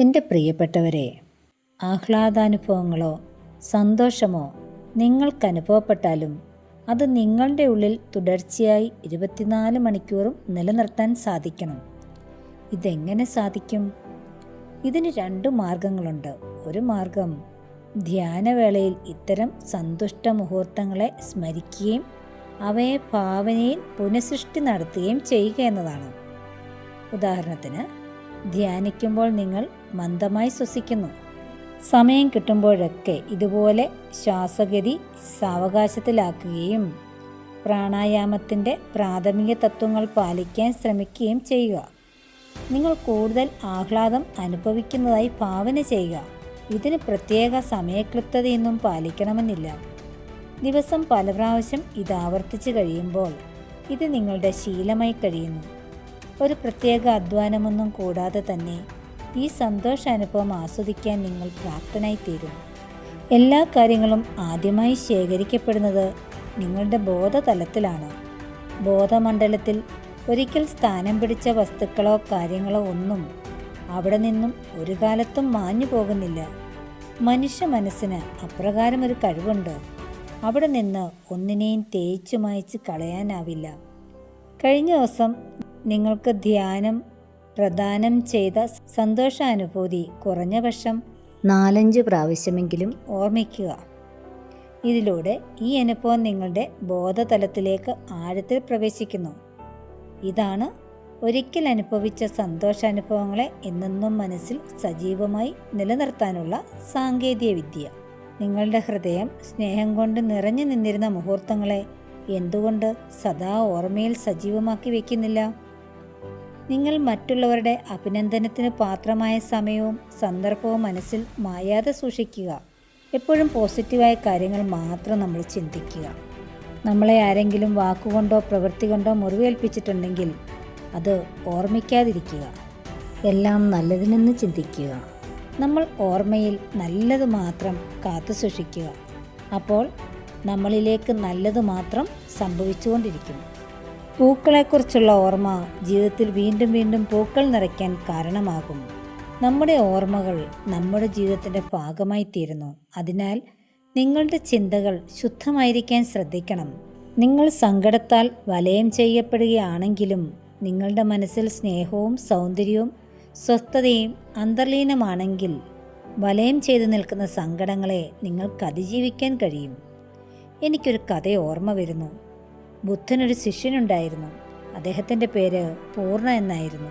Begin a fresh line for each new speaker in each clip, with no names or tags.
എന്റെ പ്രിയപ്പെട്ടവരെ ആഹ്ലാദാനുഭവങ്ങളോ സന്തോഷമോ നിങ്ങൾക്ക് അനുഭവപ്പെട്ടാലും അത് നിങ്ങളുടെ ഉള്ളിൽ തുടർച്ചയായി ഇരുപത്തിനാല് മണിക്കൂറും നിലനിർത്താൻ സാധിക്കണം. ഇതെങ്ങനെ സാധിക്കും? ഇതിന് രണ്ട് മാർഗങ്ങളുണ്ട്. ഒരു മാർഗം ധ്യാനവേളയിൽ ഇത്തരം സന്തുഷ്ട മുഹൂർത്തങ്ങളെ സ്മരിക്കുകയും അവയെ ഭാവനയിൽ പുനഃസൃഷ്ടി നടത്തുകയും ചെയ്യുക എന്നതാണ്. ഉദാഹരണത്തിന് ധ്യാനിക്കുമ്പോൾ നിങ്ങൾ മന്ദമായി ശ്വസിക്കുന്നു. സമയം കിട്ടുമ്പോഴൊക്കെ ഇതുപോലെ ശ്വാസഗതി സാവകാശത്തിലാക്കുകയും പ്രാണായാമത്തിന്റെ പ്രാഥമിക തത്വങ്ങൾ പാലിക്കാൻ ശ്രമിക്കുകയും ചെയ്യുക. നിങ്ങൾ കൂടുതൽ ആഹ്ലാദം അനുഭവിക്കുന്നതായി ഭാവന ചെയ്യുക. ഇതിന് പ്രത്യേക സമയക്ലിപ്തതയൊന്നും പാലിക്കണമെന്നില്ല. ദിവസം പല പ്രാവശ്യം ഇത് ആവർത്തിച്ച് കഴിയുമ്പോൾ ഇത് നിങ്ങളുടെ ശീലമായി കഴിയുന്നു. ഒരു പ്രത്യേക അധ്വാനമൊന്നും കൂടാതെ തന്നെ ഈ സന്തോഷാനുഭവം ആസ്വദിക്കാൻ നിങ്ങൾ പ്രാപ്തനായി തീരും. എല്ലാ കാര്യങ്ങളും ആദ്യമായി ശേഖരിക്കപ്പെടുന്നത് നിങ്ങളുടെ ബോധതലത്തിലാണ്. ബോധമണ്ഡലത്തിൽ ഒരിക്കൽ സ്ഥാനം പിടിച്ച വസ്തുക്കളോ കാര്യങ്ങളോ ഒന്നും അവിടെ നിന്നും ഒരു കാലത്തും മാഞ്ഞു പോകുന്നില്ല. മനുഷ്യ മനസ്സിന് അപ്രകാരം ഒരു കഴിവുണ്ട്. അവിടെ നിന്ന് ഒന്നിനെയും തേച്ചു മായച്ച് കളയാനാവില്ല. കഴിഞ്ഞ ദിവസം നിങ്ങൾക്ക് ധ്യാനം പ്രദാനം ചെയ്ത സന്തോഷാനുഭൂതി കുറഞ്ഞ പക്ഷം നാലഞ്ച് പ്രാവശ്യമെങ്കിലും ഓർമ്മിക്കുക. ഇതിലൂടെ ഈ അനുഭവം നിങ്ങളുടെ ബോധതലത്തിലേക്ക് ആഴത്തിൽ പ്രവേശിക്കുന്നു. ഇതാണ് ഒരിക്കൽ അനുഭവിച്ച സന്തോഷാനുഭവങ്ങളെ എന്നെന്നും മനസ്സിൽ സജീവമായി നിലനിർത്താനുള്ള സാങ്കേതിക വിദ്യ നിങ്ങളുടെ ഹൃദയം സ്നേഹം കൊണ്ട് നിറഞ്ഞു നിന്നിരുന്ന മുഹൂർത്തങ്ങളെ എന്തുകൊണ്ട് സദാ ഓർമ്മയിൽ സജീവമാക്കി വെക്കുന്നില്ല നിങ്ങൾ മറ്റുള്ളവരുടെ അഭിനന്ദനത്തിന് പാത്രമായ സമയവും സന്ദർഭവും മനസ്സിൽ മായാതെ സൂക്ഷിക്കുക. എപ്പോഴും പോസിറ്റീവായ കാര്യങ്ങൾ മാത്രം നമ്മൾ ചിന്തിക്കുക. നമ്മളെ ആരെങ്കിലും വാക്കുകൊണ്ടോ പ്രവൃത്തി കൊണ്ടോ മുറിവേൽപ്പിച്ചിട്ടുണ്ടെങ്കിൽ അത് ഓർമ്മിക്കാതിരിക്കുക. എല്ലാം നല്ലതിനെന്ന് ചിന്തിക്കുക. നമ്മൾ ഓർമ്മയിൽ നല്ലത് മാത്രം കാത്തു സൂക്ഷിക്കുക. അപ്പോൾ നമ്മളിലേക്ക് നല്ലത് മാത്രം സംഭവിച്ചുകൊണ്ടിരിക്കും. പൂക്കളെക്കുറിച്ചുള്ള ഓർമ്മ ജീവിതത്തിൽ വീണ്ടും വീണ്ടും പൂക്കൾ നിറയ്ക്കാൻ കാരണമാകും നമ്മുടെ ഓർമ്മകൾ നമ്മുടെ ജീവിതത്തിന്റെ ഭാഗമായി തീരുന്നു. അതിനാൽ നിങ്ങളുടെ ചിന്തകൾ ശുദ്ധമായിരിക്കാൻ ശ്രദ്ധിക്കണം. നിങ്ങൾ സങ്കടത്താൽ വലയം ചെയ്യപ്പെടുകയാണെങ്കിലും നിങ്ങളുടെ മനസ്സിൽ സ്നേഹവും സൗന്ദര്യവും സ്വസ്ഥതയും അന്തർലീനമാണെങ്കിൽ വലയം ചെയ്തു നിൽക്കുന്ന സങ്കടങ്ങളെ നിങ്ങൾക്ക് അതിജീവിക്കാൻ കഴിയും. എനിക്കൊരു കഥ ഓർമ്മ വരുന്നു. ബുദ്ധനൊരു ശിഷ്യനുണ്ടായിരുന്നു. അദ്ദേഹത്തിന്റെ പേര് പൂർണ എന്നായിരുന്നു.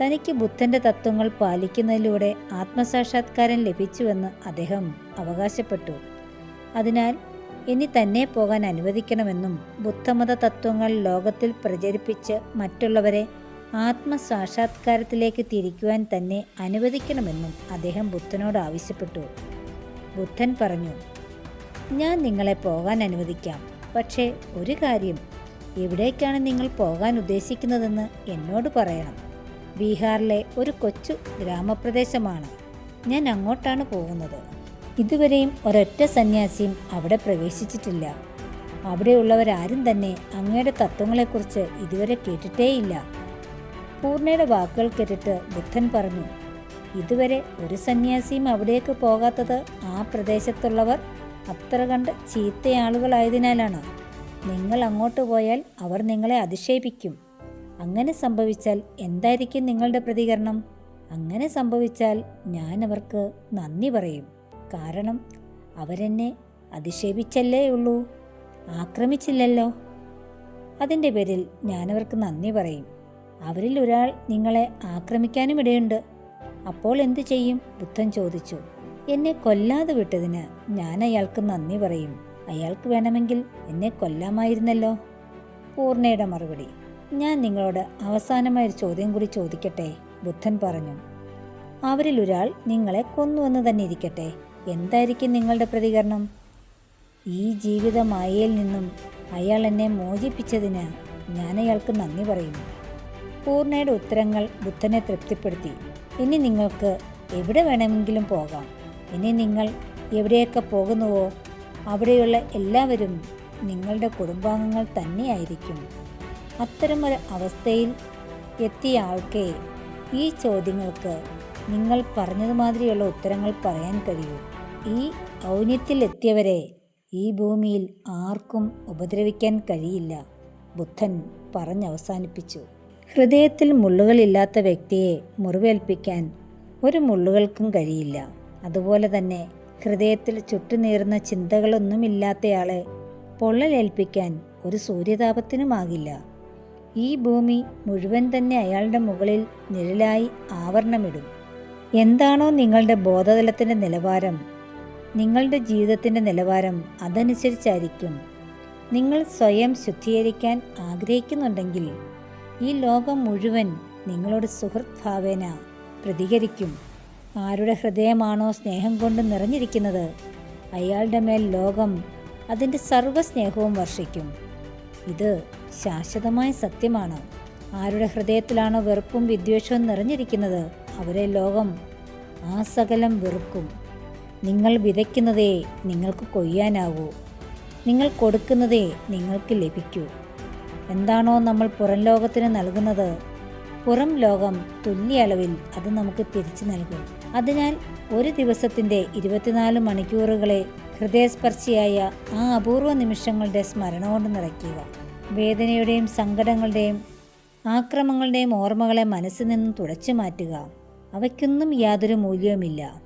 തനിക്ക് ബുദ്ധന്റെ തത്വങ്ങൾ പാലിക്കുന്നതിലൂടെ ആത്മസാക്ഷാത്കാരം ലഭിച്ചുവെന്ന് അദ്ദേഹം അവകാശപ്പെട്ടു. അതിനാൽ ഇനി തന്നെ പോകാൻ അനുവദിക്കണമെന്നും ബുദ്ധമത തത്വങ്ങൾ ലോകത്തിൽ പ്രചരിപ്പിച്ച് മറ്റുള്ളവരെ ആത്മസാക്ഷാത്കാരത്തിലേക്ക് തിരിക്കുവാൻ തന്നെ അനുവദിക്കണമെന്നും അദ്ദേഹം ബുദ്ധനോട് ആവശ്യപ്പെട്ടു. ബുദ്ധൻ പറഞ്ഞു ഞാൻ നിങ്ങളെ പോകാൻ അനുവദിക്കാം. പക്ഷേ ഒരു കാര്യം എവിടേക്കാണ് നിങ്ങൾ പോകാൻ ഉദ്ദേശിക്കുന്നതെന്ന് എന്നോട് പറയണം. ബീഹാറിലെ ഒരു കൊച്ചു ഗ്രാമപ്രദേശമാണ്. ഞാൻ അങ്ങോട്ടാണ് പോകുന്നത്. ഇതുവരെയും ഒരൊറ്റ സന്യാസിയും അവിടെ പ്രവേശിച്ചിട്ടില്ല. അവിടെയുള്ളവരാരും തന്നെ അങ്ങയുടെ തത്വങ്ങളെക്കുറിച്ച് ഇതുവരെ കേട്ടിട്ടേയില്ല. പൂർണയുടെ വാക്കുകൾ കേട്ടിട്ട് ബുദ്ധൻ പറഞ്ഞു ഇതുവരെ ഒരു സന്യാസിയും അവിടേക്ക് പോകാത്തത് ആ പ്രദേശത്തുള്ളവർ അത്ര കണ്ട് ചീത്തയാളുകളായതിനാലാണ്. നിങ്ങൾ അങ്ങോട്ട് പോയാൽ അവർ നിങ്ങളെ അതിശയിപ്പിക്കും. അങ്ങനെ സംഭവിച്ചാൽ എന്തായിരിക്കും നിങ്ങളുടെ പ്രതികരണം? അങ്ങനെ സംഭവിച്ചാൽ ഞാൻ അവർക്ക് നന്ദി പറയും. കാരണം അവരെന്നെ അധിക്ഷേപിച്ചല്ലേ ഉള്ളൂ? ആക്രമിച്ചില്ലല്ലോ? അതിന്റെ പേരിൽ ഞാനവർക്ക് നന്ദി പറയും. അവരിൽ ഒരാൾ നിങ്ങളെ ആക്രമിക്കാനും ഇടയുണ്ട്. അപ്പോൾ എന്തു ചെയ്യും? ബുദ്ധൻ ചോദിച്ചു. എന്നെ കൊല്ലാതെ വിട്ടതിന് ഞാൻ അയാൾക്ക് നന്ദി പറയും. അയാൾക്ക് വേണമെങ്കിൽ എന്നെ കൊല്ലാമായിരുന്നല്ലോ. പൂർണയുടെ മറുപടി ഞാൻ നിങ്ങളോട് അവസാനമായൊരു ചോദ്യം കൂടി ചോദിക്കട്ടെ ബുദ്ധൻ പറഞ്ഞു. അവരിൽ ഒരാൾ നിങ്ങളെ കൊന്നുവെന്ന് തന്നെ ഇരിക്കട്ടെ എന്തായിരിക്കും നിങ്ങളുടെ പ്രതികരണം? ഈ ജീവിത മായയിൽ നിന്നും അയാൾ എന്നെ മോചിപ്പിച്ചതിന് ഞാൻ അയാൾക്ക് നന്ദി പറയുന്നു പൂർണയുടെ ഉത്തരങ്ങൾ ബുദ്ധനെ തൃപ്തിപ്പെടുത്തി. ഇനി നിങ്ങൾക്ക് എവിടെ വേണമെങ്കിലും പോകാം. ഇനി നിങ്ങൾ എവിടെയൊക്കെ പോകുന്നുവോ അവിടെയുള്ള എല്ലാവരും നിങ്ങളുടെ കുടുംബാംഗങ്ങൾ തന്നെയായിരിക്കും. അത്തരമൊരു അവസ്ഥയിൽ എത്തിയ ആൾക്കേ ഈ ചോദ്യങ്ങൾക്ക് നിങ്ങൾ പറഞ്ഞതുമാതിരിയുള്ള ഉത്തരങ്ങൾ പറയാൻ കഴിയൂ. ഈ ഔന്നത്യത്തിൽ എത്തിയവരെ ഈ ഭൂമിയിൽ ആർക്കും ഉപദ്രവിക്കാൻ കഴിയില്ല. ബുദ്ധൻ പറഞ്ഞവസാനിപ്പിച്ചു ഹൃദയത്തിൽ മുള്ളുകളില്ലാത്ത വ്യക്തിയെ മുറിവേൽപ്പിക്കാൻ ഒരു മുള്ളുകൾക്കും കഴിയില്ല. അതുപോലെ തന്നെ ഹൃദയത്തിൽ ചുട്ടുനീറുന്ന ചിന്തകളൊന്നുമില്ലാത്തയാളെ പൊള്ളലേൽപ്പിക്കാൻ ഒരു സൂര്യതാപത്തിനുമാകില്ല. ഈ ഭൂമി മുഴുവൻ തന്നെ അയാളുടെ മുകളിൽ നിഴലായി ആവരണമിടും. എന്താണോ നിങ്ങളുടെ ബോധതലത്തിന്റെ നിലവാരം. നിങ്ങളുടെ ജീവിതത്തിന്റെ നിലവാരം അതനുസരിച്ചായിരിക്കും. നിങ്ങൾ സ്വയം ശുദ്ധീകരിക്കാൻ ആഗ്രഹിക്കുന്നുണ്ടെങ്കിൽ ഈ ലോകം മുഴുവൻ നിങ്ങളോട് സുഹൃത്ഭാവേന പ്രതികരിക്കും. ആരുടെ ഹൃദയമാണോ സ്നേഹം കൊണ്ട് നിറഞ്ഞിരിക്കുന്നത്? അയാളുടെ മേൽ ലോകം അതിന്റെ സർവസ്നേഹവും വർഷിക്കും. ഇത് ശാശ്വതമായ സത്യമാണ്. ആരുടെ ഹൃദയത്തിലാണോ വെറുപ്പും വിദ്വേഷവും നിറഞ്ഞിരിക്കുന്നത് അവരെ ലോകം ആ സകലം വെറുക്കും. നിങ്ങൾ വിതയ്ക്കുന്നതേ നിങ്ങൾക്ക് കൊയ്യാനാവൂ നിങ്ങൾ കൊടുക്കുന്നതേ നിങ്ങൾക്ക് ലഭിക്കൂ. എന്താണോ നമ്മൾ പുറം ലോകത്തിന് നൽകുന്നത്? പുറം ലോകം തുല്യ അളവിൽ അത് നമുക്ക് തിരിച്ചു നൽകും. അതിനാൽ ഒരു ദിവസത്തിന്റെ ഇരുപത്തിനാല് മണിക്കൂറുകളെ ഹൃദയസ്പർശിയായ ആ അപൂർവ നിമിഷങ്ങളുടെ സ്മരണ കൊണ്ട് നിറയ്ക്കുക. വേദനയുടെയും സങ്കടങ്ങളുടെയും ആക്രമങ്ങളുടെയും ഓർമ്മകളെ മനസ്സിൽ നിന്നും തുടച്ചു മാറ്റുക. അവയ്ക്കൊന്നും യാതൊരു മൂല്യവുമില്ല.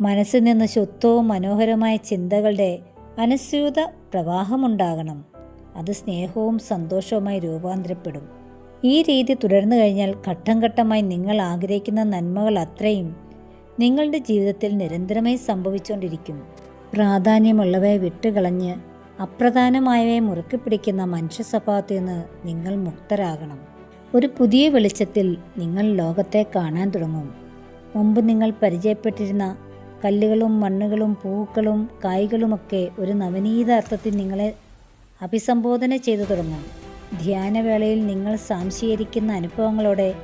മനസ്സിൽ നിന്ന് ശുദ്ധവും മനോഹരമായ ചിന്തകളുടെ അനുസ്യൂത പ്രവാഹമുണ്ടാകണം. അത് സ്നേഹവും സന്തോഷവുമായി രൂപാന്തരപ്പെടും. ഈ രീതി തുടർന്നു കഴിഞ്ഞാൽ ഘട്ടം ഘട്ടമായി നിങ്ങൾ ആഗ്രഹിക്കുന്ന നന്മകൾ അത്രയും നിങ്ങളുടെ ജീവിതത്തിൽ നിരന്തരമായി സംഭവിച്ചുകൊണ്ടിരിക്കും. പ്രാധാന്യമുള്ളവയെ വിട്ടുകളഞ്ഞ് അപ്രധാനമായവയെ മുറുക്കി പിടിക്കുന്ന മനുഷ്യ സ്വഭാവത്തിൽ നിന്ന് നിങ്ങൾ മുക്തരാകണം. ഒരു പുതിയ വെളിച്ചത്തിൽ നിങ്ങൾ ലോകത്തെ കാണാൻ തുടങ്ങും. മുമ്പ് നിങ്ങൾ പരിചയപ്പെട്ടിരുന്ന കല്ലുകളും മണ്ണുകളും പൂക്കളും കായ്കളുമൊക്കെ ഒരു നവനീത അർത്ഥത്തിൽ നിങ്ങളെ അഭിസംബോധന ചെയ്തു തുടങ്ങും. ധ്യാനവേളയിൽ നിങ്ങൾ സാംശീകരിക്കുന്ന അനുഭവങ്ങളോടെ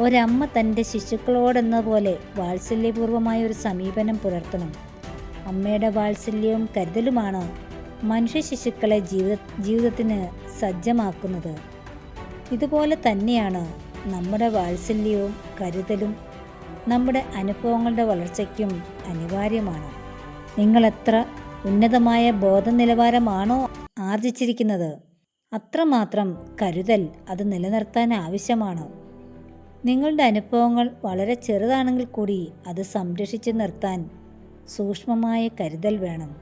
ഒരമ്മ തന്റെ ശിശുക്കളോടെന്ന പോലെ വാത്സല്യപൂർവമായ ഒരു സമീപനം പുലർത്തണം. അമ്മയുടെ വാത്സല്യവും കരുതലുമാണ് മനുഷ്യ ശിശുക്കളെ ജീവിത ജീവിതത്തിന് സജ്ജമാക്കുന്നത്. ഇതുപോലെ തന്നെയാണ് നമ്മുടെ വാത്സല്യവും കരുതലും നമ്മുടെ അനുഭവങ്ങളുടെ വളർച്ചയ്ക്കും അനിവാര്യമാണ്. നിങ്ങൾ എത്ര ഉന്നതമായ ബോധനിലവാരമാണോ ആർജിച്ചിരിക്കുന്നത് അത്രമാത്രം കരുതൽ അത് നിലനിർത്താൻ ആവശ്യമാണ്. നിങ്ങളുടെ അനുഭവങ്ങൾ വളരെ ചെറുതാണെങ്കിൽ കൂടി അത് സംരക്ഷിച്ച് നിർത്താൻ സൂക്ഷ്മമായ കരുതൽ വേണം.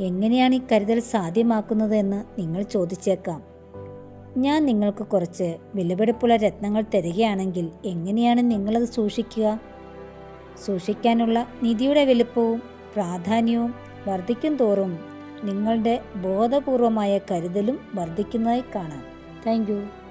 എങ്ങനെയാണ് ഈ കരുതൽ സാധ്യമാക്കുന്നതെന്ന് നിങ്ങൾ ചോദിച്ചേക്കാം. ഞാൻ നിങ്ങൾക്ക് കുറച്ച് വിലപിടിപ്പുള്ള രത്നങ്ങൾ തരികയാണെങ്കിൽ എങ്ങനെയാണ് നിങ്ങളത് സൂക്ഷിക്കുക? സൂക്ഷിക്കാനുള്ള നിധിയുടെ വലുപ്പവും പ്രാധാന്യവും വർദ്ധിക്കും തോറും നിങ്ങളുടെ ബോധപൂർവമായ കരുതലും വർദ്ധിക്കുന്നതായി കാണാം. താങ്ക്